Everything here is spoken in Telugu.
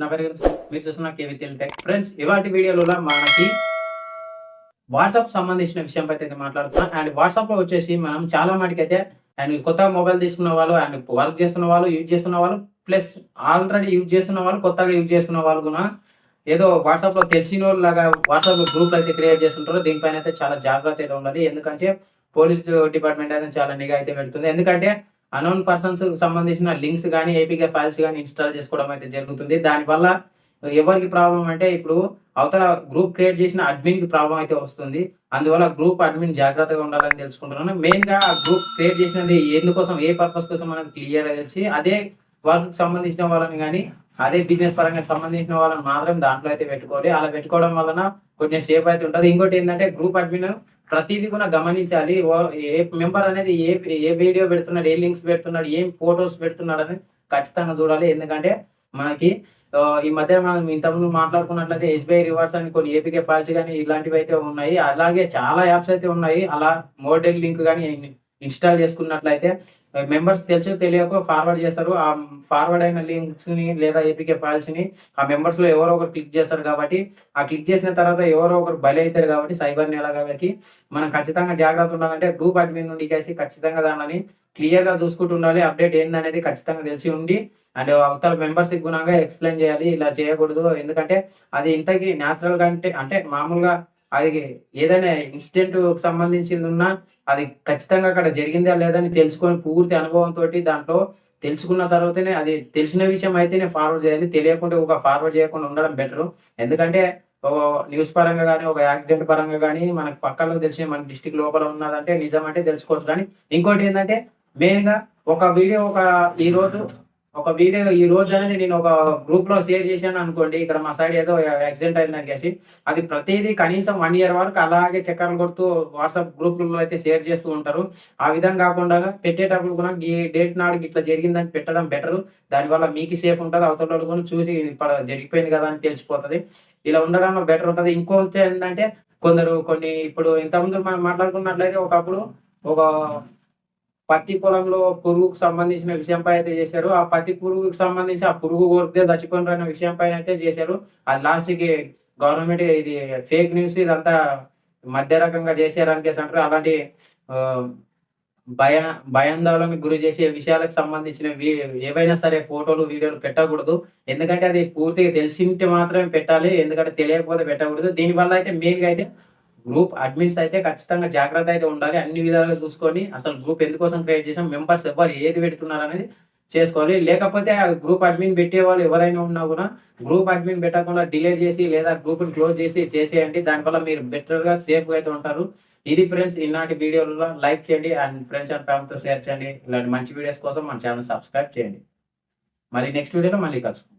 నా పేరు మీరు చూస్తున్న కేవీ టెక్. ఫ్రెండ్స్ ఇవాటి వీడియోలో మనకి వాట్సాప్ సంబంధించిన విషయంపై అయితే మాట్లాడుతున్నాం. అండ్ వాట్సాప్లో వచ్చేసి మనం చాలా మటుకు అయితే అండ్ కొత్త మొబైల్ తీసుకున్న వాళ్ళు అండ్ వర్క్ చేస్తున్న వాళ్ళు యూజ్ చేస్తున్న వాళ్ళు ప్లస్ ఆల్రెడీ యూజ్ చేస్తున్న వాళ్ళు కొత్తగా యూజ్ చేస్తున్న వాళ్ళు కూడా ఏదో వాట్సాప్లో తెలిసిన వాళ్ళు లాగా వాట్సాప్ గ్రూప్ అయితే క్రియేట్ చేస్తుంటారో. దీనిపైన అయితే చాలా జాగ్రత్త అయితే ఉండాలి. ఎందుకంటే పోలీస్ డిపార్ట్మెంట్ అయితే చాలా నిఘా అయితే పెడుతుంది. ఎందుకంటే అనోన్ పర్సన్స్ సంబంధించిన లింక్స్ కానీ ఏపీకే ఫైల్స్ కానీ ఇన్స్టాల్ చేసుకోవడం అయితే జరుగుతుంది. దానివల్ల ఎవరికి ప్రాబ్లం అంటే ఇప్పుడు అవతల గ్రూప్ క్రియేట్ చేసిన అడ్మిన్కి ప్రాబ్లం అయితే వస్తుంది. అందువల్ల గ్రూప్ అడ్మిన్ జాగ్రత్తగా ఉండాలని తెలుసుకుంటున్నాను. మెయిన్గా ఆ గ్రూప్ క్రియేట్ చేసినది ఎందుకోసం ఏ పర్పస్ కోసం మనకు క్లియర్గా తెలిసి అదే వర్క్ సంబంధించిన వాళ్ళని కానీ అదే బిజినెస్ పరంగా సంబంధించిన వాళ్ళని మాత్రం దాంట్లో అయితే పెట్టుకోవాలి. అలా పెట్టుకోవడం వలన కొంచెం సేఫ్ అయితే ఉంటుంది. ఇంకోటి ఏంటంటే గ్రూప్ అడ్మిన్ ప్రతిదీ కూడా గమనించాలి. ఏ మెంబర్ అనేది ఏ ఏ వీడియో పెడుతున్నాడు ఏ లింక్స్ పెడుతున్నాడు ఏం ఫొటోస్ పెడుతున్నాడు అని ఖచ్చితంగా చూడాలి. ఎందుకంటే మనకి ఈ మధ్య మనం ఇంతకుముందు మాట్లాడుకున్నట్లయితే ఎస్బీఐ రివార్డ్స్ అని కొన్ని ఏపీకే ఫైల్స్ కానీ ఇలాంటివి అయితే ఉన్నాయి. అలాగే చాలా యాప్స్ అయితే ఉన్నాయి. అలా మోడల్ లింక్ కానీ ఇన్స్టాల్ చేసుకున్నట్లయితే మెంబర్స్ తెలిసి తెలియక ఫార్వర్డ్ చేస్తారు. ఆ ఫార్వర్డ్ అయిన లింక్స్ని లేదా ఏపీకే ఫైల్స్ని ఆ మెంబర్స్లో ఎవరో ఒకరు క్లిక్ చేస్తారు కాబట్టి ఆ క్లిక్ చేసిన తర్వాత ఎవరో ఒకరు బలి అవుతారు కాబట్టి సైబర్ నేలగాళ్ళకి మనం ఖచ్చితంగా జాగ్రత్త ఉండాలంటే గ్రూప్ అడ్మిన్ నుండి చేసి ఖచ్చితంగా దానిని క్లియర్గా చూసుకుంటూ ఉండాలి. అప్డేట్ ఏందనేది ఖచ్చితంగా తెలిసి ఉండి అండ్ అవతల మెంబర్స్ గుణంగా ఎక్స్ప్లెయిన్ చేయాలి. ఇలా చేయకూడదు. ఎందుకంటే అది ఇంతకీ న్యాచురల్గా అంటే అంటే మామూలుగా అది ఏదైనా ఇన్సిడెంట్ సంబంధించింది ఉన్నా అది ఖచ్చితంగా అక్కడ జరిగిందా లేదని తెలుసుకొని పూర్తి అనుభవంతో దాంట్లో తెలుసుకున్న తర్వాతనే అది తెలిసిన విషయం అయితేనే ఫార్వర్డ్ చేయాలి. తెలియకుండా ఒక ఫార్వర్డ్ చేయకుండా ఉండడం బెటర్ ఎందుకంటే ఓ న్యూస్ పరంగా కానీ ఒక యాక్సిడెంట్ పరంగా కానీ మనకు పక్కలో తెలిసి మన డిస్టిక్ లోపల ఉన్నదంటే నిజం అంటే తెలుసుకోవచ్చు. కానీ ఇంకోటి ఏంటంటే మెయిన్గా ఒక వీడియో ఒక ఈరోజు ఒక వీడియో ఈ రోజు అనేది నేను ఒక గ్రూప్లో షేర్ చేశాను అనుకోండి ఇక్కడ మా సైడ్ ఏదో యాక్సిడెంట్ అయిందని అనేసి. అది ప్రతిదీ కనీసం వన్ ఇయర్ వరకు అలాగే చక్కర్లు కొడుతూ వాట్సాప్ గ్రూప్లలో అయితే షేర్ చేస్తూ ఉంటారు. ఆ విధంగా కాకుండా పెట్టేటప్పుడు కూడా ఈ డేట్ నాడు ఇట్లా జరిగిందని పెట్టడం బెటర్ దానివల్ల మీకు సేఫ్ ఉంటుంది అవతల వాళ్ళు కూడా చూసి ఇప్పుడు జరిగిపోయింది కదా అని తెలిసిపోతుంది. ఇలా ఉండడం బెటర్ ఉంటుంది. ఇంకొంచెం ఏంటంటే కొందరు కొన్ని ఇప్పుడు ఇంతకుముందు మనం మాట్లాడుకున్నట్లయితే ఒకప్పుడు ఒక పత్తి పొలంలో పురుగుకు సంబంధించిన విషయంపై అయితే చేశారు. ఆ పత్తి పురుగుకు సంబంధించి ఆ పురుగు కొరికే చచ్చిపోయినారు అనే విషయం పైన అయితే చేశారు. అది లాస్ట్కి గవర్నమెంట్ ఇది ఫేక్ న్యూస్ ఇదంతా మధ్య రకంగా చేశారు అనేసి అంటారు. అలాంటి భయ భయాందోళనకు గురి చేసే విషయాలకు సంబంధించిన ఏవైనా సరే ఫోటోలు వీడియోలు పెట్టకూడదు. ఎందుకంటే అది పూర్తిగా తెలిసింటే మాత్రమే పెట్టాలి. ఎందుకంటే తెలియకపోతే పెట్టకూడదు. దీనివల్ల అయితే మెయిన్గా అయితే గ్రూప్ అడ్మిన్స్ అయితే ఖచ్చితంగా జాగ్రత్త అయితే ఉండాలి. అన్ని విధాలుగా చూసుకొని అసలు గ్రూప్ ఎందుకోసం క్రియేట్ చేసాం మెంబర్స్ ఎవరు ఏది పెడుతున్నారు అనేది చేసుకోవాలి. లేకపోతే ఆ గ్రూప్ అడ్మిన్ పెట్టే వాళ్ళు ఎవరైనా ఉన్నా కూడా గ్రూప్ అడ్మిన్ పెట్టకుండా డిలీట్ చేసి లేదా గ్రూప్ని క్లోజ్ చేసి చేసేయండి. దానివల్ల మీరు బెటర్గా సేఫ్గా అయితే ఉంటారు. ఇది ఫ్రెండ్స్ ఈనాటి వీడియోలో లైక్ చేయండి అండ్ ఫ్రెండ్స్ అండ్ ఫ్యామిలీతో షేర్ చేయండి. ఇలాంటి మంచి వీడియోస్ కోసం మన ఛానల్ సబ్స్క్రైబ్ చేయండి. మరి నెక్స్ట్ వీడియోలో మళ్ళీ కలుసుకుందాం.